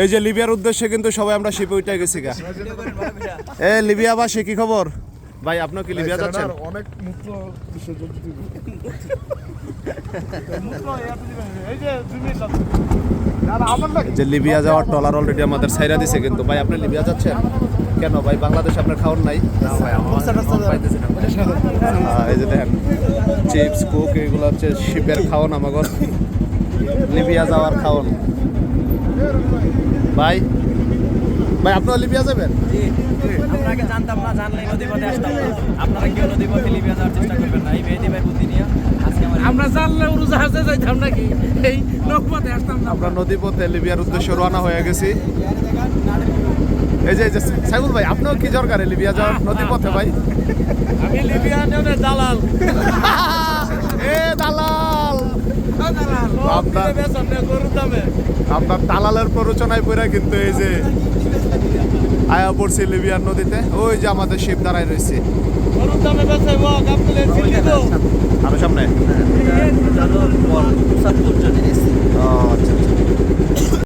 এই যে লিবিয়ার উদ্দেশ্যে কিন্তু সবাই আমরা শিপে উঠে গেছি গা। এ লিবিয়াবাসী কি খবর? ভাই আপনিও কি লিবিয়া যাচ্ছেন? অনেক মুক্ত যে লিবিয়া যাওয়ার টলার অলরেডি আমাদের সাইরা দিছে কিন্তু। ভাই আপনি লিবিয়া যাচ্ছেন? কেন ভাই বাংলাদেশ আপনার খাওয়ার নাই? এই যে দেখেন চিপস কুক এগুলো হচ্ছে শিপের খাওয়ান আমাগর লিবিয়া যাওয়ার খাওয়ান। ভাই ভাই আপনারা লিবিয়া যাবেন? জানতাম না জানলে নদী পথে আসতাম না। আপনারা কেউ নদী পথে লিবিয়া যাওয়ার চেষ্টা করবেন না। এই মেহেদি ভাই বুদ্ধি নিয়ে আমরা জানলে উড়োজাহাজে যাইতাম নাকি? এই নৌপথে আসতাম না আমরা নদী পথে লিবিয়ার উদ্দেশ্যে রওনা হয়ে গেছি। এই যে সাইবুল ভাই আপনিও কি দরকারে লিবিয়া যাওয়ার নদী পথে ভাই? আমি লিবিয়ানের দালাল। এ দালাল! আপনার সামনে গরুর দামে। আপনার দালালের প্ররোচনায় পড়ে কিন্তু এই যে আয়া পড়ছে লিবিয়ার নদীতে ওই যে আমাদের শিব দাঁড়ায় রয়েছে। আরও সামনে।